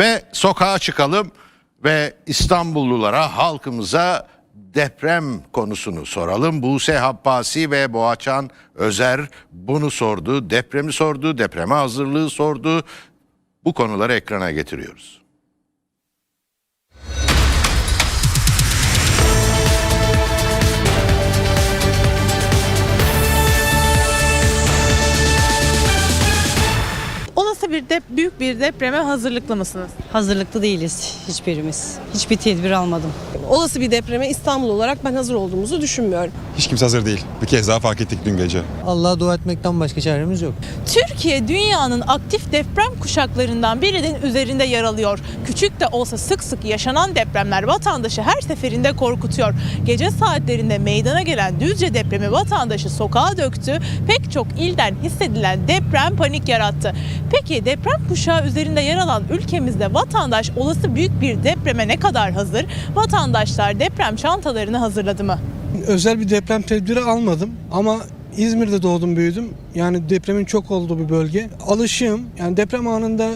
Ve sokağa çıkalım ve İstanbullulara, halkımıza deprem konusunu soralım. Buse Habbasi ve Boğaçan Özer bunu sordu. Depremi sordu, depreme hazırlığı sordu. Bu konuları ekrana getiriyoruz. Büyük bir depreme hazırlıklı mısınız? Hazırlıklı değiliz hiçbirimiz. Hiçbir tedbir almadım. olası bir depreme İstanbul olarak ben hazır olduğumuzu düşünmüyorum. Hiç kimse hazır değil. Bir kez daha fark ettik dün gece. Allah'a dua etmekten başka çaremiz yok. Türkiye dünyanın aktif deprem kuşaklarından birinin üzerinde yer alıyor. Küçük de olsa sık sık yaşanan depremler vatandaşı her seferinde korkutuyor. Gece saatlerinde meydana gelen Düzce depremi vatandaşı sokağa döktü. Pek çok ilden hissedilen deprem panik yarattı. Peki deprem kuşağı üzerinde yer alan ülkemizde vatandaş olası büyük bir depreme ne kadar hazır? Vatandaşlar deprem çantalarını hazırladı mı? özel bir deprem tedbiri almadım ama İzmir'de doğdum büyüdüm. Yani depremin çok olduğu bir bölge. Alışığım. Yani deprem anında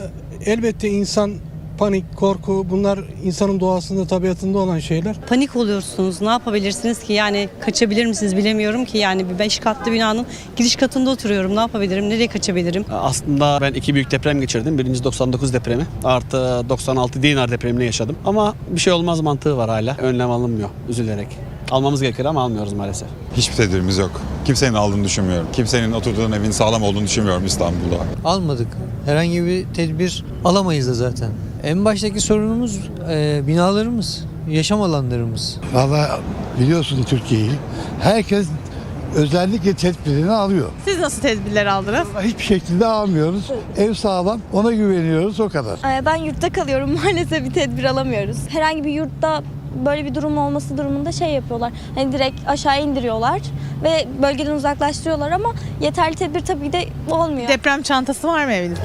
elbette insan panik, korku bunlar insanın doğasında, tabiatında olan şeyler. Panik oluyorsunuz. Ne yapabilirsiniz ki? Yani kaçabilir misiniz bilemiyorum ki. Yani bir beş katlı binanın giriş katında oturuyorum. Ne yapabilirim? Nereye kaçabilirim? Aslında ben iki büyük deprem geçirdim. Birinci 99 depremi artı 96 Dinar depremini yaşadım. Ama bir şey olmaz mantığı var hala. Önlem alınmıyor üzülerek. Almamız gerekir ama almıyoruz maalesef. Hiçbir tedbirimiz yok. Kimsenin aldığını düşünmüyorum. Kimsenin oturduğun evin sağlam olduğunu düşünmüyorum İstanbul'da. Almadık. Herhangi bir tedbir alamayız da zaten. En baştaki sorunumuz e, binalarımız, yaşam alanlarımız. Valla biliyorsun Türkiye'yi. Herkes özellikle tedbirini alıyor. Siz nasıl tedbirler aldınız? Hiçbir şekilde almıyoruz. Ev sağlam ona güveniyoruz o kadar. Ee, Ben yurtta kalıyorum maalesef bir tedbir alamıyoruz. Herhangi bir yurtta böyle bir durum olması durumunda şey yapıyorlar. Hani direkt aşağı indiriyorlar ve bölgeden uzaklaştırıyorlar ama yeterli tedbir tabii de olmuyor. Deprem çantası var mı evinizde?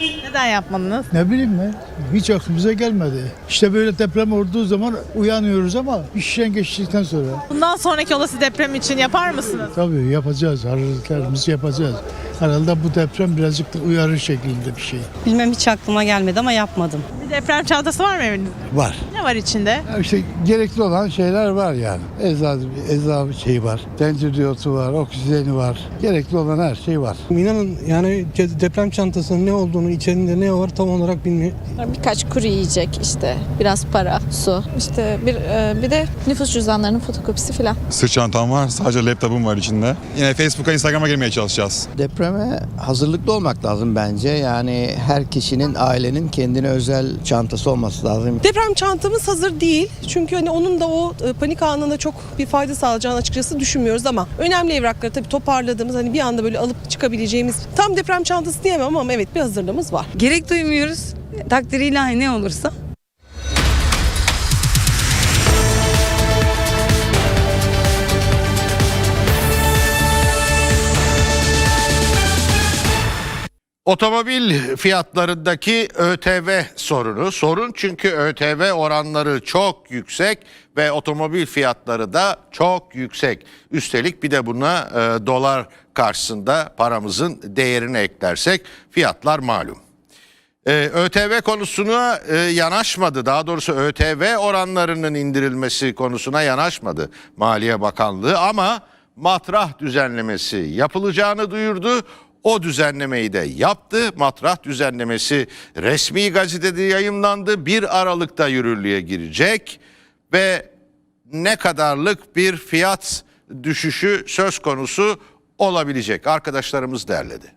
Neden yapmadınız? Ne bileyim ben. Hiç aklımıza gelmedi. İşte böyle deprem olduğu zaman uyanıyoruz ama işten geçtikten sonra Bundan sonraki olası deprem için yapar mısınız? tabii yapacağız. Hazırlıklarımızı yapacağız. Herhalde bu deprem birazcık da uyarı şeklinde bir şey. Bilmem hiç aklıma gelmedi ama yapmadım. Bir deprem çantası var mı evinizde? Var. Ne var içinde? Ya İşte gerekli olan şeyler var yani. Eczacı, eczacı şeyi var. Dendriyotu var, oksijeni var. Gerekli olan her şey var. İnanın yani deprem çantasının ne olduğunu, içerisinde ne var tam olarak bilmiyorum. Birkaç kuru yiyecek işte biraz para, su. İşte bir e, bir de nüfus cüzdanlarının fotokopisi falan. Sırt çantam var. Sadece laptopum var içinde. Yine Facebook'a, Instagram'a girmeye çalışacağız. Depreme hazırlıklı olmak lazım bence. Yani her kişinin, ailenin kendine özel çantası olması lazım. Deprem çantamız hazır değil. Çünkü hani onun da o e, panik anında çok bir fayda sağlayacağını açıkçası düşünmüyoruz ama önemli evrakları tabii toparladığımız hani bir anda böyle alıp çıkabileceğimiz tam deprem çantası diyemem ama evet bir hazırlığımız var. Gerek duymuyoruz. Takdiriyle ne olursa. Otomobil fiyatlarındaki ÖTV sorunu. Sorun çünkü ÖTV oranları çok yüksek ve otomobil fiyatları da çok yüksek. Üstelik bir de buna e, dolar karşısında paramızın değerini eklersek fiyatlar malum. Ee, ÖTV konusuna e, yanaşmadı. Daha doğrusu ÖTV oranlarının indirilmesi konusuna yanaşmadı Maliye Bakanlığı ama matrah düzenlemesi yapılacağını duyurdu. O düzenlemeyi de yaptı. Matrah düzenlemesi resmi gazetede yayımlandı. 1 Aralık'ta yürürlüğe girecek ve ne kadarlık bir fiyat düşüşü söz konusu olabilecek arkadaşlarımız derledi.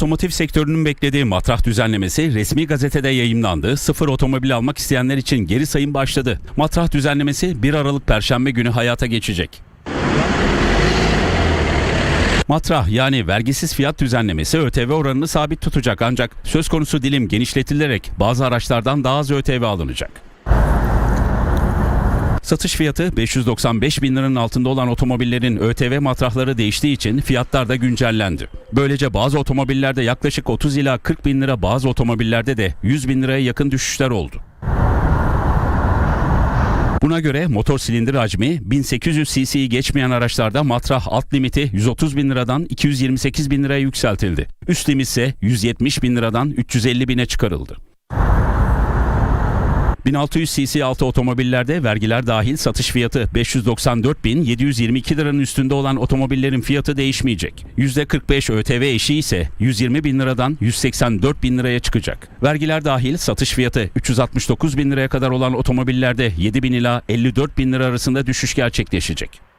Otomotiv sektörünün beklediği matrah düzenlemesi resmi gazetede yayımlandı. Sıfır otomobil almak isteyenler için geri sayım başladı. Matrah düzenlemesi 1 Aralık Perşembe günü hayata geçecek. Matrah yani vergisiz fiyat düzenlemesi ÖTV oranını sabit tutacak ancak söz konusu dilim genişletilerek bazı araçlardan daha az ÖTV alınacak. Satış fiyatı 595 bin liranın altında olan otomobillerin ÖTV matrahları değiştiği için fiyatlar da güncellendi. Böylece bazı otomobillerde yaklaşık 30 ila 40 bin lira bazı otomobillerde de 100 bin liraya yakın düşüşler oldu. Buna göre motor silindir hacmi 1800 cc'yi geçmeyen araçlarda matrah alt limiti 130 bin liradan 228 bin liraya yükseltildi. Üst limit ise 170 bin liradan 350 bine çıkarıldı. 1600 cc altı otomobillerde vergiler dahil satış fiyatı 594.722 liranın üstünde olan otomobillerin fiyatı değişmeyecek. %45 ÖTV eşiği ise 120 bin liradan 184 bin liraya çıkacak. Vergiler dahil satış fiyatı 369 bin liraya kadar olan otomobillerde 7 bin ila 54 bin lira arasında düşüş gerçekleşecek.